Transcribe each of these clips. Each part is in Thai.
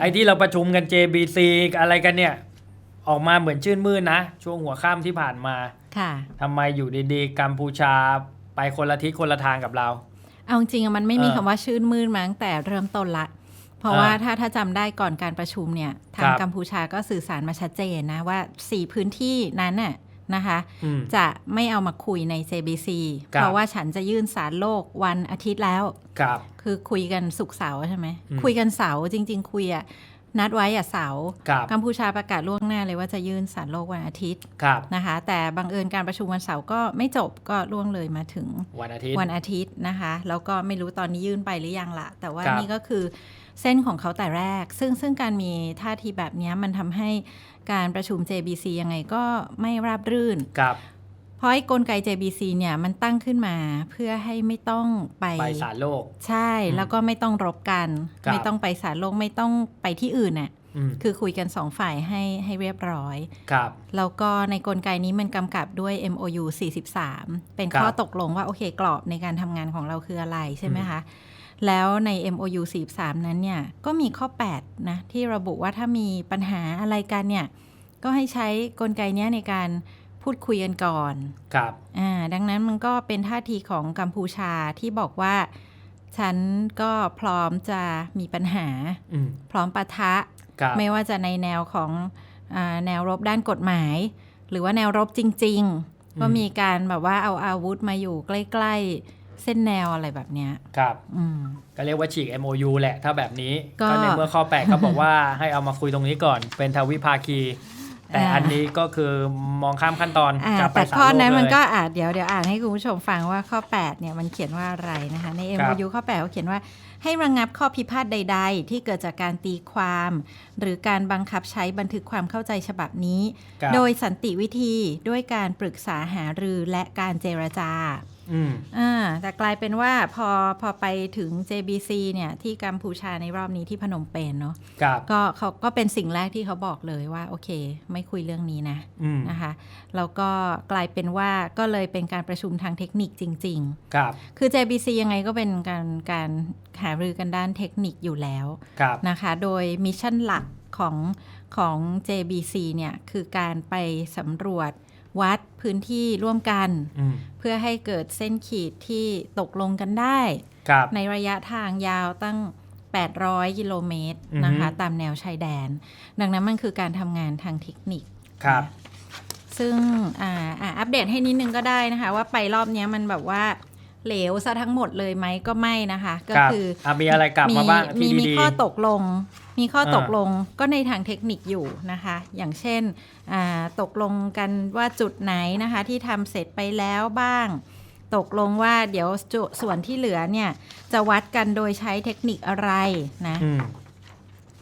ไอ้ที่เราประชุมกัน JBC อะไรกันเนี่ย ออกมาเหมือนชื่นมื่นนะ ช่วงหัวค่ำที่ผ่านมาค่ะทำไมอยู่ดีๆ กัมพูชาไปคนละทิศคนละทางกับเรา เอาจริงๆอะมันไม่มีเออคำว่าชื่นมื่นมาตั้งแต่เริ่มต้นละ เพราะอ่าว่าถ้าถ้าจำได้ก่อนการประชุมเนี่ย ทางครับกัมพูชาก็สื่อสารมาชัดเจนนะว่า 4 พื้นที่นั้นน่ะ นะคะอืมจะไม่เอามาคุยใน JBC ครับเพราะว่าฉันจะยื่นสารโลกวันอาทิตย์แล้ว ครับ คือคุยกันสุกร์เสาร์ใช่ไหมอืมคุยกันเสาร์จริง ๆ คุยอะ นัดไว้อะเสาร์ครับกัมพูชาประกาศล่วงหน้าเลยว่าจะยื่นสารโลกวันอาทิตย์ครับนะคะ แต่บังเอิญการประชุมวันเสาร์ก็ไม่จบก็ล่วงเลยมาถึงวันอาทิตย์วันอาทิตย์นะคะแล้วก็ไม่รู้ตอนนี้ยื่นไปหรือยังละแต่ว่าครับนี่ก็คือเส้นของเขาแต่แรก ซึ่งซึ่งการมีท่าทีแบบเนี้ยมันทำให้การประชุม JBC ยังไงก็ไม่ราบรื่นครับ เพราะไอ้กลไก JBC เนี่ยมันตั้งขึ้นมาเพื่อให้ไม่ต้องไปไปสารโลก ใช่อืมแล้วก็ไม่ต้องรบกันครับไม่ต้องไปสารโลกไม่ต้องไปที่อื่นน่ะอืมคือคุยกันสองฝ่ายให้ให้เรียบร้อยครับแล้วก็ในกลไกนี้มันกำกับด้วย MOU 43 เป็นครับข้อตกลงว่าโอเคกรอบในการทำงานของเราคืออะไรใช่ไหมคะ แล้วใน MOU 43 นั้นเนี่ย ก็มีข้อ 8 นะ ที่ระบุว่าถ้ามีปัญหาอะไรกันเนี่ย ก็ให้ใช้กลไกเนี้ยในการ พูดคุยกันก่อนครับอ่าดังนั้นมันก็เป็นท่าทีของกัมพูชาที่บอกว่า ฉันก็พร้อมจะมีปัญหาอืมพร้อมปะทะครับไม่ว่าจะในแนวของอาแนวรบด้านกฎหมาย หรือว่าแนวรบจริง ๆ ก็มีการแบบว่าเอาอาวุธมาอยู่ใกล้ ๆเส้นแนวอะไรแบบเนี้ย ครับอืมก็เรียกว่าฉีก MOU แหละ ถ้าแบบนี้ก็ก็ในเมื่อข้อแปดเขาบอกว่าให้เอามาคุยตรงนี้ก่อน เป็นทวิภาคี แต่อ่าอันนี้ก็คือมองข้ามขั้นตอนอ่าจะไปแต่สารข้อโลกนั้นมันเลยก็อาจเดี๋ยวเดี๋ยวอ่านให้คุณผู้ชมฟังว่าข้อ 8เนี่ยมันเขียนว่าอะไรนะคะในครับ MOU ข้อ8เขาเขียนว่าให้ระงงับข้อพิพาทใด ๆ ที่เกิดจากการตีความ หรือการบังคับใช้บันทึกความเข้าใจฉบับนี้ครับโดยสันติวิธีด้วยการปรึกษาหารือและการเจรจา อืมอ่าแต่กลายเป็นว่าพอพอไปถึง JBC เนี่ยที่กัมพูชาในรอบนี้ที่พนมเปญเนาะครับก็เขาก็เป็นสิ่งแรกที่เขาบอกเลยว่า โอเค ไม่คุยเรื่องนี้นะอืมนะคะแล้วก็กลายเป็นว่าก็เลยเป็นการประชุมทางเทคนิคจริงครับๆคือ JBC ยังไงก็เป็นการการหารือกันด้านเทคนิคอยู่แล้วครับนะคะ โดยมิชชั่นหลักของของ JBC เนี่ยคือการไปสำรวจ วัดพื้นที่ร่วมกันอืมเพื่อให้เกิดเส้นขีดที่ตกลงกันได้ครับในระยะทางยาวตั้ง 800 กิโลเมตรอือฮึนะคะ ตามแนวชายแดน ดังนั้นมันคือการทำงานทางเทคนิคครับซึ่งอ่าอ่าอัปเดตให้นิดนึงก็ได้นะคะ ว่าไปรอบเนี้ยมันแบบว่าเหลวซะทั้งหมดเลยไหมก็ไม่นะคะ ก็ครับคืออะมีอะไรกลับมาบ้างมีที่มีดีข้อตกลง มีข้อตกอ่าลงก็ในทางเทคนิคอยู่นะคะ อย่างเช่นอ่าตกลงกันว่าจุดไหนนะคะที่ทำเสร็จไปแล้วบ้าง ตกลงว่าเดี๋ยวจุส่วนที่เหลือเนี่ยจะวัดกันโดยใช้เทคนิคอะไรนะอืม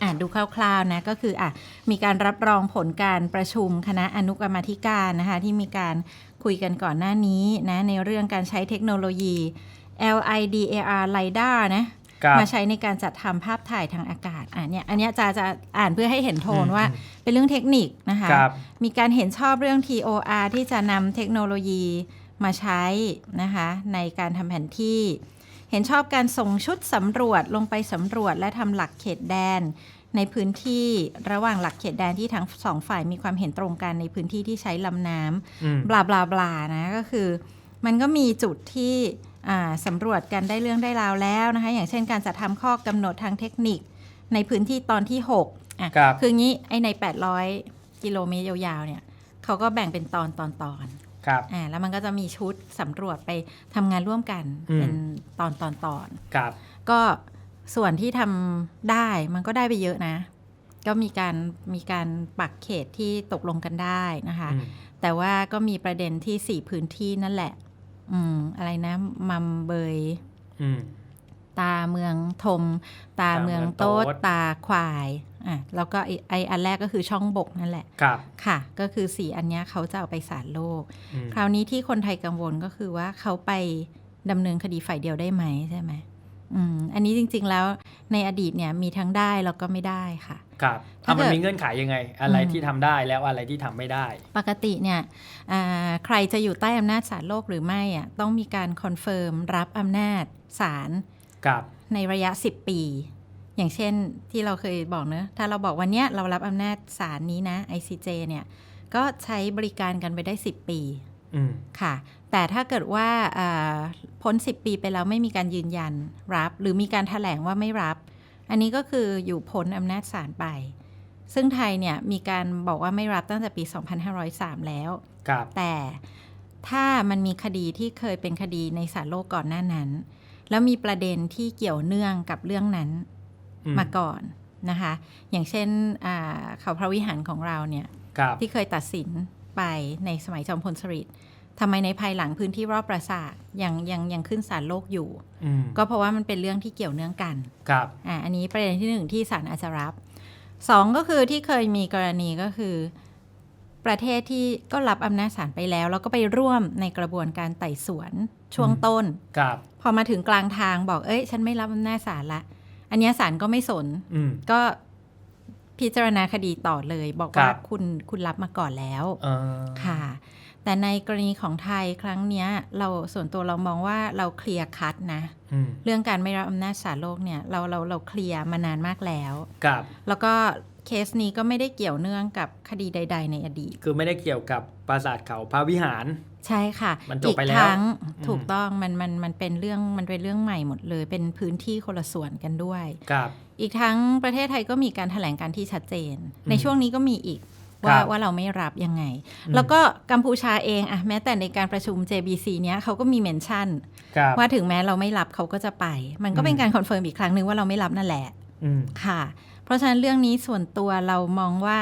อ่านดูคร่าวๆนะก็คืออะมีการรับรองผลการประชุมคณะอนุกรรมาธิการนะคะ ที่มีการคุยกันก่อนหน้านี้นะในเรื่องการใช้เทคโนโลยี LIDAR LiDAR นะครับ มาใช้ในการจัดทำภาพถ่ายทางอากาศอะเนี่ยอันเนี้ยจะจะอ่านเพื่อให้เห็นโทนอืมว่าเป็นเรื่องเทคนิคนะคะครับมีการเห็นชอบเรื่อง TOR ที่จะนำเทคโนโลยีมาใช้นะคะในการทำแผนที่เห็นชอบการส่งชุดสำรวจลงไปสำรวจและทำหลักเขตแดน ในพื้นที่ระหว่างหลักเขตแดนที่ทั้งสองฝ่ายมีความเห็นตรงกันในพื้นที่ที่ใช้ลำน้ำอืมบลาบลาบลานะก็คือ มันก็มีจุดที่อ่า สำรวจกันได้เรื่องได้ราวแล้วนะคะอย่างเช่นการจัดทำข้อกำหนดทางเทคนิคในพื้นที่ตอนที่6อะครับคืองี้ไอใน 800 กิโลเมตรยาวๆเนี่ยเขาก็แบ่งเป็นตอนตอนตอนครับอ่าแล้วมันก็จะมีชุดสำรวจไปทำงานร่วมกันอืมเป็นตอนตอนตอนครับก็ส่วนที่ทำได้มันก็ได้ไปเยอะนะ ก็มีการมีการปักเขตที่ตกลงกันได้นะคะอืมแต่ว่าก็มีประเด็นที่สี่พื้นที่นั่นแหละ อืมอะไรนะ มัมเบย อืม ตาเมืองทม ตาตาเมืเมือองงโต๊โต๊ดดตาควายอะแล้วก็ไอ้ไออันแรกก็คือช่องบกนั่นแหละ ครับค่ะ ก็คือสี่อันเนี้ยเขาจะเอาไปศาลโลก อืมคราวนี้ที่คนไทยกังวลก็คือว่าเขาไปดำเนินคดีฝ่ายเดียวได้ไหมใช่ไหม อืมอันนี้จริง ๆแล้วในอดีตเนี่ยมีทั้งได้แล้วก็ไม่ได้ค่ะ ครับถ้าถ้ามันเกิดมีเงื่อนไขยังไง อะไรอืมที่ทำได้แล้วอะไรที่ทำไม่ได้ ปกติเนี่ยอ่าใครจะอยู่ใต้อำนาจศาลโลกหรือไม่อะต้องมีการคอนเฟิร์มรับอำนาจศาลครับในระยะ 10 ปี อย่างเช่นที่เราเคยบอกเนอะถ้าเราบอกวันเนี้ยเรารับอำนาจศาลนี้นะ ICJ เนี่ยก็ใช้บริการกันไปได้ 10 ปีอืมค่ะ แต่ถ้าเกิดว่าอ่าพ้น 10 ปีไปแล้วไม่มีการยืนยันรับ หรือมีการถแถลงว่าไม่รับ อันนี้ก็คืออยู่พ้นอำนาจศาลไป ซึ่งไทยเนี่ยมีการบอกว่าไม่รับตั้งแต่ปี 2503 แล้วครับแต่ถ้ามันมีคดีที่เคยเป็นคดีในศาลโลกก่อนหน้านั้น แล้วมีประเด็นที่เกี่ยวเนื่องกับเรื่องนั้นอืมาก่อนนะคะ อย่างเช่นอ่าเขาพระวิหารของเราเนี่ยครับที่เคยตัดสินไปในสมัยจอมพลสฤษดิ์ ทำไมในภายหลังพื้นที่รอบปราสาทยังยังยังขึ้นศาลโลกอยู่ อืมก็เพราะว่ามันเป็นเรื่องที่เกี่ยวเนื่องกันครับ อ่าอันนี้ประเด็นที่หนึ่งที่ศาลอาจจะรับสองก็คือที่เคยมีกรณีก็คือ ประเทศที่ก็รับอำนาจศาลไปแล้ว แล้วก็ไปร่วมในกระบวนการไต่สวนช่วงอืม ต้น ครับ พอมาถึงกลางทางบอกเอ้ย ฉันไม่รับอำนาจศาลละ อันเนี้ยศาลก็ไม่สน อืม ก็พิจารณาคดีต่อเลย บอกครัว่าบคุณคุณรับมาก่อนแล้ว เออค่ะ แต่ในกรณีของไทยครั้งเนี้ย เราส่วนตัวเรามองว่าเราเคลียร์คัดนะอืมเรื่องการไม่รับอำนาจศาลโลกเนี่ยเราเราเราเคลียร์มานานมากแล้วครับแล้วก็เคสนี้ก็ไม่ได้เกี่ยวเนื่องกับคดีใด ๆ ในอดีต คือไม่ได้เกี่ยวกับปราสาทเขาพระวิหาร ใช่ค่ะมันจบอีกไปแล้วครั้งอืมถูกต้องมันมันมันเป็นเรื่องมันเป็นเรื่องใหม่หมดเลย เป็นพื้นที่คนละส่วนกันด้วย ครับ อีกทั้งประเทศไทยก็มีการถแถลงการที่ชัดเจนอืมในช่วงนี้ก็มีอีกค ว่ารับว่าเราไม่รับยังไงอืมแล้วก็กัมพูชาเองอะแม้แต่ในการประชุม JBC เนี้ยเขาก็มีเมนชั่นครับว่าถึงแม้เราไม่รับเขาก็จะไป มันก็เป็นอืมการคอนเฟิร์มอีกครั้งหนึ่งว่าเราไม่รับนั่นแหละอืมค่ะ เพราะฉะนั้นเรื่องนี้ส่วนตัวเรามองว่า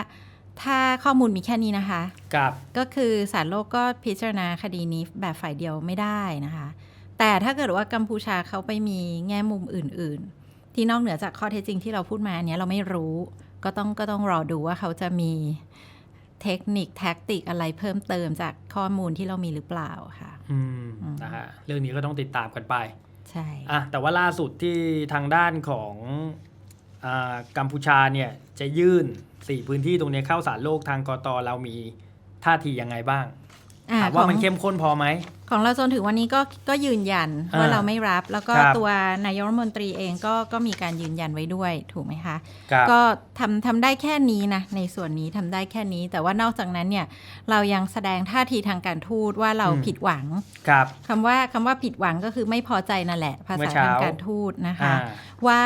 ถ้าข้อมูลมีแค่นี้นะคะครับก็คือศาลโลกก็พิจารณาคดีนี้แบบฝ่ายเดียวไม่ได้นะคะ แต่ถ้าเกิดว่ากัมพูชาเขาไปมีแง่มุมอื่น ๆ ที่นอกเหนือจากข้อเท็จจริงที่เราพูดมาอันเนี้ยเราไม่รู้ ก็ต้องก็ต้องรอดูว่าเขาจะมีเทคนิคแท็กติกอะไรเพิ่มเติมจากข้อมูลที่เรามีหรือเปล่าค่ะ อืมอืมนะฮะเรื่องนี้ก็ต้องติดตามกันไป ใช่อะแต่ว่าล่าสุดที่ทางด้านของอากัมพูชาเนี่ยจะยื่นสี่พื้นที่ตรงนี้เข้าสารโลกทางกตเรามีท่าทียังไงบ้างอ่า ถามขว่าองมันเข้มข้นพอไหม ของเราจนถึงวันนี้ก็ก็ยืนยันว่าอ่าเราไม่รับ แล้วก็ครับตัวนายกรัฐมนตรีเองก็ก็มีการยืนยันไว้ด้วยถูกไหมคะครับก็ทำทำได้แค่นี้นะในส่วนนี้ทำได้แค่นี้ แต่ว่านอกจากนั้นเนี่ยเรายังแสดงท่าทีทางการทูตว่าเราอืมผิดหวังครับคำว่าคำว่าผิดหวังก็คือไม่พอใจนั่นแหละ ภาเมื่ษาอเช้าทางการทูตนะคะอ่าว่า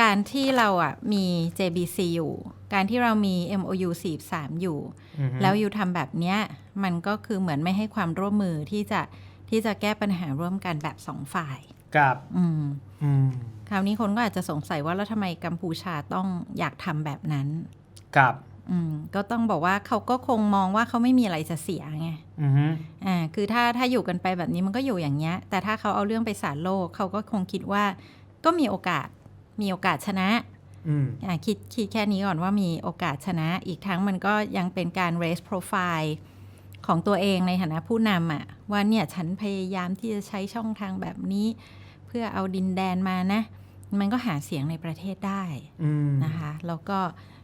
การที่เราอะมี JBC อยู่ การที่เรามี MOU 43อยู่อือฮึ แล้วอยู่ทำแบบเนี้ยมันก็คือเหมือนไม่ให้ความร่วมมือที่จะที่จะแก้ปัญหาร่วมกันแบบสองฝ่ายครับอืมอืมคราวนี้คนก็อาจจะสงสัยว่าแล้วทำไมกัมพูชาต้องอยากทำแบบนั้นครับอืมก็ต้องบอกว่าเขาก็คงมองว่าเขาไม่มีอะไรจะเสียไงอือฮึอ่า คือถ้าถ้าอยู่กันไปแบบนี้มันก็อยู่อย่างเงี้ย แต่ถ้าเขาเอาเรื่องไปศาลโลกเขาก็คงคิดว่า ก็มีโอกาส มีโอกาสชนะอืมอ่า คิดคิดแค่นี้ก่อนว่ามีโอกาสชนะ อีกทั้งมันก็ยังเป็นการ raise profile ของตัวเองในฐานะผู้นำอะว่าเนี่ยฉันพยายามที่จะใช้ช่องทางแบบนี้ เพื่อเอาดินแดนมานะ มันก็หาเสียงในประเทศได้อืมนะคะแล้วก็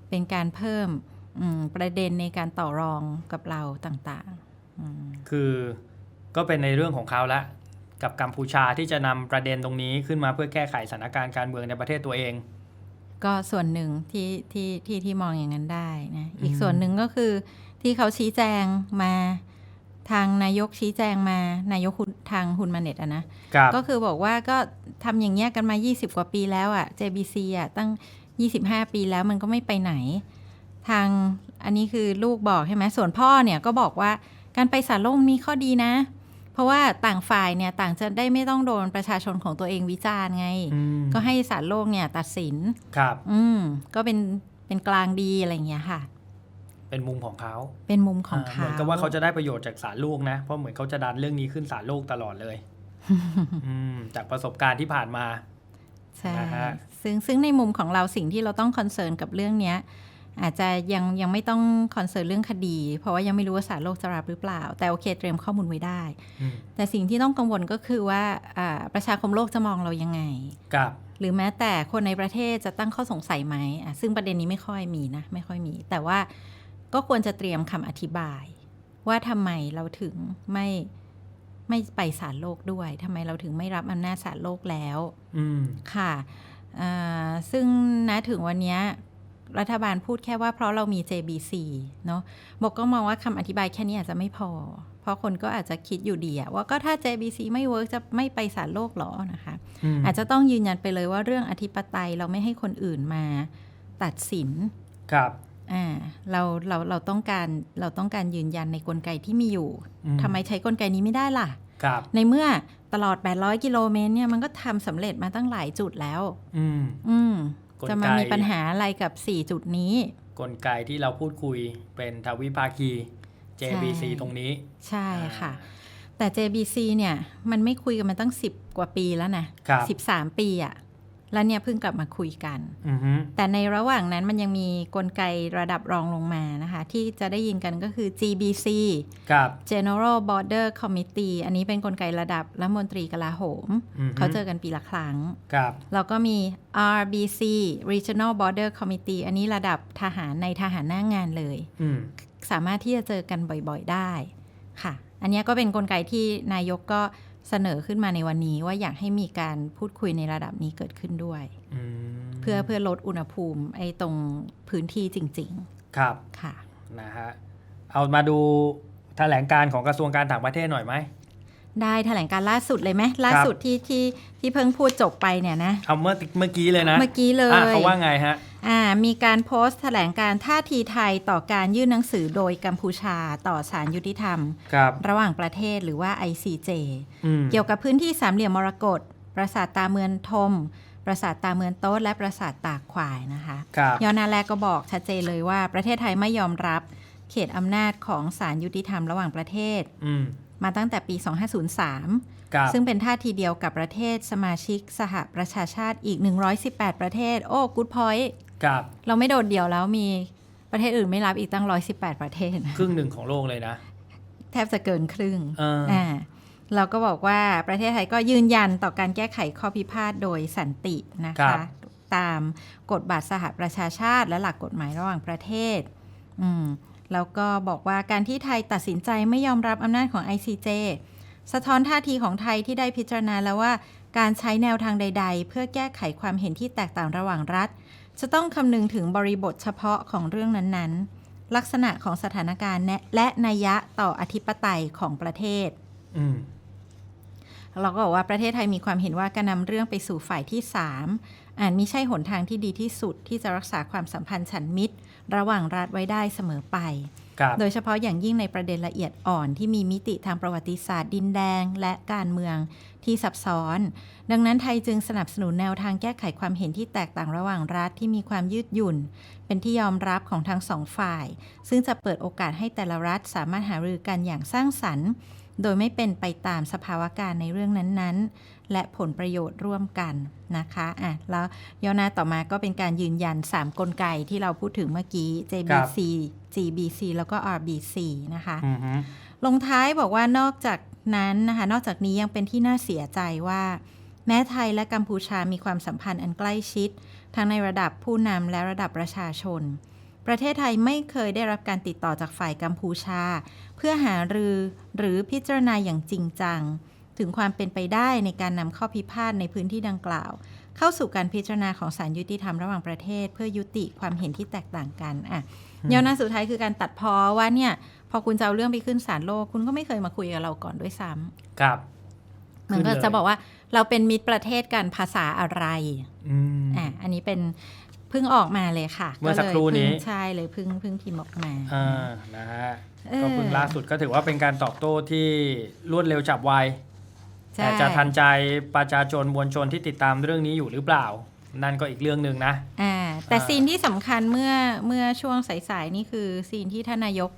เป็นการเพิ่มอืมประเด็นในการต่อรองกับเราต่างๆอืมคือก็เป็นในเรื่องของเขาละกับกัมพูชาที่จะนำประเด็นตรงนี้ขึ้นมาเพื่อแก้ไขสถานการณ์การเมืองในประเทศตัวเอง ก็ส่วนหนึ่งที่ที่ที่ที่มองอย่างนั้นได้นะอีกอืมส่วนหนึ่งก็คือที่เขาชี้แจงมาทางนายกชี้แจงมานายกฮุนทางฮุนมาเน็ตอะนะครับก็คือบอกว่าก็ทำอย่างเงี้ยกันมา 20 กว่าปีแล้วอะ JBC อะตั้ง 25 ปีแล้วมันก็ไม่ไปไหน ทางอันนี้คือลูกบอกใช่ไหมส่วนพ่อเนี่ยก็บอกว่าการไปสารโลกมีข้อดีนะ เพราะว่าต่างฝ่ายเนี่ยต่างจะได้ไม่ต้องโดนประชาชนของตัวเองวิจารณ์ไงอืมก็ให้สารโลกเนี่ยตัดสินครับ อืมก็เป็นเป็นกลางดีอะไรอย่างเงี้ยค่ะ เป็นมุมของเขาเป็นมุมของอ่าเขาเหมือนกับว่าเขาจะได้ประโยชน์จากสารโลกนะ เพราะเหมือนเขาจะดันเรื่องนี้ขึ้นสารโลกตลอดเลยอืมจากประสบการณ์ที่ผ่านมาใช่นะฮะซึ่งซึ่งในมุมของเราสิ่งที่เราต้องคอนเซิร์นกับเรื่องเนี้ย อาจจะยังยังไม่ต้องคอนเซิร์นเรื่องคดี เพราะว่ายังไม่รู้ว่าสารโลกจะรับหรือเปล่า แต่โอเคเตรียมข้อมูลไว้ได้อืมแต่สิ่งที่ต้องกังวลก็คือว่าอ่าประชาคมโลกจะมองเรายังไงกับหรือแม้แต่คนในประเทศจะตั้งข้อสงสัยไหมอะซึ่งประเด็นนี้ไม่ค่อยมีนะไม่ค่อยมี แต่ว่าก็ควรจะเตรียมคำอธิบาย ว่าทำไมเราถึงไม่ไม่ไปศาลโลกด้วยทำไมเราถึงไม่รับอำนาจศาลโลกแล้วอืมค่ะอ่าซึ่งนะถึงวันเนี้ย รัฐบาลพูดแค่ว่าเพราะเรามี JBC เนาะบอกก็มองว่าคำอธิบายแค่นี้อาจจะไม่พอ เพราะคนก็อาจจะคิดอยู่ดีอะว่าก็ถ้า JBC ไม่เวิร์กจะไม่ไปศาลโลกหรอนะคะมอาจจะต้องยืนยันไปเลยว่าเรื่องอธิปไตยเราไม่ให้คนอื่นมาตัดสินครับอ่าเราเราเราต้องการเราต้องการยืนยันในกลไกที่มีอยู่อืมทำไมใช้กลไกนี้ไม่ได้ล่ะครับในเมื่อตลอด 800 กิโลเมตรเนี่ยมันก็ทำสำเร็จมาตั้งหลายจุดแล้ว อืมอืมกลไก จะมามีปัญหาอะไรกับ 4 จุดนี้ กลไกที่เราพูดคุยเป็นทวิภาคี JBC ใช่ตรงนี้ ใช่ค่ะ แต่ JBC เนี่ย มันไม่คุยกันมาตั้ง 10 กว่าปีแล้วนะครับ13 ปีอะ แล้วเนี่ยเพิ่งกลับมาคุยกันอือฮึแต่ในระหว่างนั้นมันยังมีกลไกระดับรองลงมานะคะ ที่จะได้ยินกันก็คือ GBC ครับ General Border Committee อันนี้เป็นกลไกระดับรัฐมนตรีกลาโหมอือฮึเขาเจอกันปีละครั้งครับแล้วก็มี RBC Regional Border Committee อันนี้ระดับทหารในทหารหน้างงานเลยอืมสามารถที่จะเจอกันบ่อยๆได้ค่ะ อันเนี้ยก็เป็นกลไกที่นายกก็ เสนอขึ้นมาในวันนี้ว่าอยากให้มีการพูดคุยในระดับนี้เกิดขึ้นด้วยอืมเพื่อเพื่อลดอุณหภูมิไอ้ตรงพื้นที่จริงครับๆค่ะนะฮะเอามาดูแถลงการของกระทรวงการต่างประเทศหน่อยไหม ได้แถลงการล่าสุดเลยไหมล่าสุดที่ที่ที่เพิ่งพูดจบไปเนี่ยนะเอาเมื่อเมื่อกี้เลยนะ เมื่อกี้เลยอะเขาว่าไงฮะอ่ามีการโพสต์แถลงการท่าทีไทยต่อการยื่นหนังสือโดยกัมพูชาต่อศาลยุติธรรมครับระหว่างประเทศหรือว่า ICJ อืมเกี่ยวกับพื้นที่สามเหลี่ยมมรกตปราสาทตาเมืองทมปราสาทตาเมืองโต๊ดและปราสาทตากขวายนะคะครับยอนาแลก็บอกชัดเจนเลยว่าประเทศไทยไม่ยอมรับเขตอำนาจของศาลยุติธรรมระหว่างประเทศอื มมาตั้งแต่ปี 2503ครับซึ่งเป็นท่าทีเดียวกับประเทศสมาชิกสหประชาชาติอีก 118 ประเทศ โอ้กูดพอยต์ครับเราไม่โดดเดี่ยวแล้วมีประเทศอื่นไม่รับอีกตั้ง 118 ประเทศ ครึ่งหนึ่งของโลกเลยนะ แทบจะเกินครึ่งเอออ่าเราก็บอกว่าประเทศไทยก็ยืนยันต่อการแก้ไขข้อพิพาทโดยสันตินะครัคะบตามกฎบัตรสหประชาชาติและหลักกฎหมายระหว่างประเทศ อืม แล้วก็บอกว่าการที่ไทยตัดสินใจไม่ยอมรับอำนาจของ ICJ สะท้อนท่าทีของไทยที่ได้พิจารณาแล้วว่า การใช้แนวทางใด ๆ เพื่อแก้ไขความเห็นที่แตกต่างระหว่างรัฐ จะต้องคำนึงถึงบริบทเฉพาะของเรื่องนั้นๆ ลักษณะของสถานการณ์และและนัยยะต่ออธิปไตยของประเทศอืมเราก็บอกว่าประเทศไทยมีความเห็นว่าการนำเรื่องไปสู่ฝ่ายที่ 3 อาจมิใช่หนทางที่ดีที่สุดที่จะรักษาความสัมพันธ์ฉันมิตร ระหว่างรัฐไว้ได้เสมอไปครับโดยเฉพาะอย่างยิ่งในประเด็นละเอียดอ่อนที่มีมิติทางประวัติศาสตร์ดินแดง และการเมืองที่ซับซ้อน ดังนั้นไทยจึงสนับสนุนแนวทางแก้ไขความเห็นที่แตกต่างระหว่างรัฐที่มีความยืดหยุ่น เป็นที่ยอมรับของทั้งสองฝ่าย ซึ่งจะเปิดโอกาสให้แต่ละรัฐสามารถหารือกันอย่างสร้างสรรค์ โดยไม่เป็นไปตามสภาวะการในเรื่องนั้นๆ และผลประโยชน์ร่วมกันนะคะอะแล้วย่อหน้าต่อมาก็เป็นการยืนยัน 3 กลไกที่เราพูดถึงเมื่อกี้ JBC GBC แล้วก็ RBC นะคะอืมฮึลงท้ายบอกว่านอกจากนั้นนะคะนอกจากนี้ยังเป็นที่น่าเสียใจว่า แม้ไทยและกัมพูชามีความสัมพันธ์อันใกล้ชิด ทั้งในระดับผู้นำและระดับประชาชน ประเทศไทยไม่เคยได้รับการติดต่อจากฝ่ายกัมพูชา เพื่อหารือหรือพิจารณาอย่างจริงจัง ถึงความเป็นไปได้ในการนำข้อพิพาทในพื้นที่ดังกล่าว เข้าสู่การพิจารณาของศาลยุติธรรมระหว่างประเทศ เพื่อยุติความเห็นที่แตกต่างกันอะยอหน้าสุดท้ายคือการตัดพอว่าเนี่ยพอคุณจะเอาเรื่องไปขึ้นศาลโลก คุณก็ไม่เคยมาคุยกับเราก่อนด้วยซ้ำครับมันก็ขึ้นเลยจะบอกว่าเราเป็นมิตรประเทศกันภาษาอะไรอืมอะอันนี้เป็นเพิ่งออกมาเลยค่ะเมื่อสักครู่นี้ ก็เลยเพิ่งใช่เลยเพิ่งเพิ่งพิมพ์ออกมา อ่านะฮะเออ ก็เพิ่งล่าสุดก็ถือว่าเป็นการตอบโต้ที่รวดเร็วฉับไวใช่ แต่จะทันใจประชาชนมวลชนที่ติดตามเรื่องนี้อยู่หรือเปล่า นั่นก็อีกเรื่องหนึ่งนะ อ่าแต่อ่า ซีนที่สำคัญเมื่อเมื่อช่วงสายๆนี่คือซีนที่ท่านนายก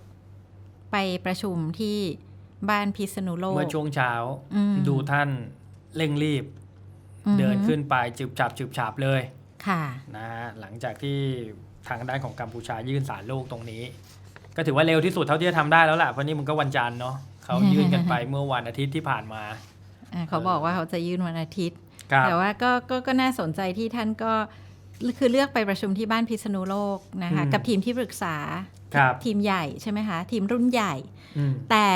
ไปประชุมที่บ้านพิษณุโลก เมื่อช่วงเช้าอืมดูท่านเร่งรีบ อืม เดินขึ้นไปจืบฉับจืบฉับเลย ค่ะนะฮะหลังจากที่ทางด้านของกัมพูชายื่นสารโลกตรงนี้ ก็ถือว่าเร็วที่สุดเท่าที่จะทำได้แล้วแหละเพราะนี่มันก็วันจันทร์เนาะเขายื่นกันไปเมื่อวันอาทิตย์ที่ผ่านมาอ่าเขาบอกว่าเขาจะยื่นวันอาทิตย์ ครับแต่ว่าก็ก็ก็น่าสนใจที่ท่านก็คือเลือกไปประชุมที่บ้านพิษณุโลกนะคะอืมกับทีมที่ปรึกษาครับทีมใหญ่ใช่ไหมคะทีมรุ่นใหญ่ อืมแต่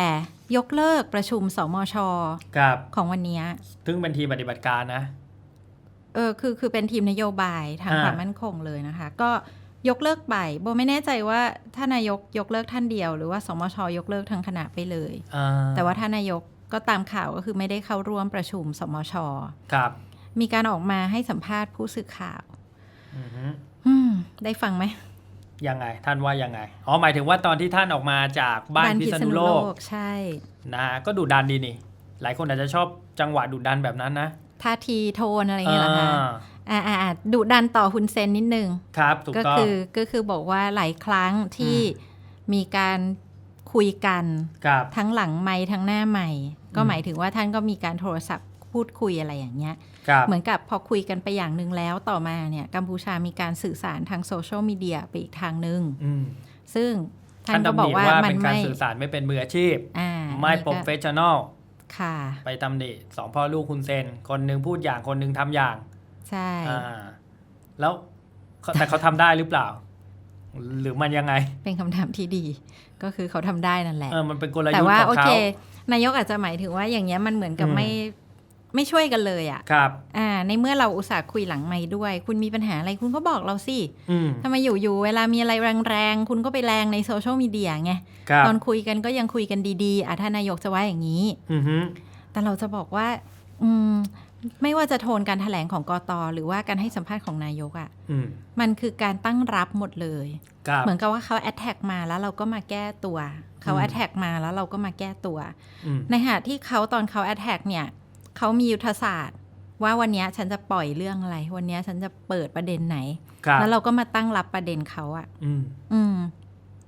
ยกเลิกประชุมสมช ครับของวันเนี้ยซึ่งเป็นทีมปฏิบัติการนะ เออคือคือเป็นทีมนโยบายทางอ่า ความมั่นคงเลยนะคะ ก็ยกเลิกไปโบไม่แน่ใจว่าถ้านายกยกเลิกท่านเดียว หรือว่าสมชยกเลิกทั้งคณะไปเลย อ่าแต่ว่าท่านนายกก็ตามข่าวก็คือไม่ได้เข้าร่วมประชุมสมช ครับมีการออกมาให้สัมภาษณ์ผู้สื่อข่าว อือฮึอืม ได้ฟังไหมยังไง ท่านว่ายังไงอ๋อหมายถึงว่าตอนที่ท่านออกมาจากบ้านพิษณุโลก ใช่ นะฮะก็ดุดันดีนี่ หลายคนอาจจะชอบจังหวะดุดันแบบนั้นนะ ท่าทีโทนอะไรอย่างเงี้ยเหรอคะอ่าอ่าอ่าดุดันต่อฮุนเซนนิดนึงครับถูกก็ต้องคือก็คือบอกว่าหลายครั้งที่มีการคุยกันครับทั้งหลังไม่ทั้งหน้าไม่ก็อืมหมายถึงว่าท่านก็มีการโทรศัพท์พูดคุยอะไรอย่างเงี้ยครับเหมือนกับพอคุยกันไปอย่างหนึ่งแล้วต่อมาเนี่ยกัมพูชามีการสื่อสารทางโซเชียลมีเดียไปอีกทางหนึ่งอืมซึ่งท่าท่านนก็ตำบหอกนิว่าว่ามัเป็นนการไม่สื่อสารไม่เป็นมืออาชีพอ่าไม่นี่โปรก็เฟชชั่นอล ค่ะ ไปตำหนิสองพ่อลูกคุณเซน คนหนึ่งพูดอย่างคนหนึ่งทำอย่าง ใช่อ่าแล้วเขาแต่เขาทำได้หรือเปล่า หรือมันยังไง เป็นคำถามที่ดี ก็คือเขาทำได้นั่นแหละเออมันเป็นกลยุทแต่ธ์ว่าขโอองเคเขานายกอาจจะหมายถึงว่าอย่างเงี้ยมันเหมือนกับอืมไม่ ไม่ช่วยกันเลยอะ่ะครับอ่าในเมื่อเราอุตส่าห์คุยหลังไม่ด้วย คุณมีปัญหาอะไรคุณก็บอกเราสิอืมทำไมอยู่ๆเวลามีอะไรแรงๆ คุณก็ไปแรงในโซเชียลมีเดียไงครับตอนคุยกันก็ยังคุยกันดีๆอะท่านนายกจะว่าอย่างนี้อือฮึแต่เราจะบอกว่า อืมไม่ว่าจะโทนการถแถลงของกตหรือว่าการให้สัมภาษณ์ของนายกอะ่ะอืมมันคือการตั้งรับหมดเลยครับเหมือนกับว่าเขาแอดแท็กมาแล้วเราก็มาแก้ตัว เขาอืมแอดแท็กมาแล้วเราก็มาแก้ตัวอืมในขณะที่เขาตอนเขาแอดแท็กเนี่ย เขามียุทธศาสตร์ ว่าวันเนี้ยฉันจะปล่อยเรื่องอะไร วันเนี้ยฉันจะเปิดประเด็นไหนครับแล้วเราก็มาตั้งรับประเด็นเขาอะอืมอืม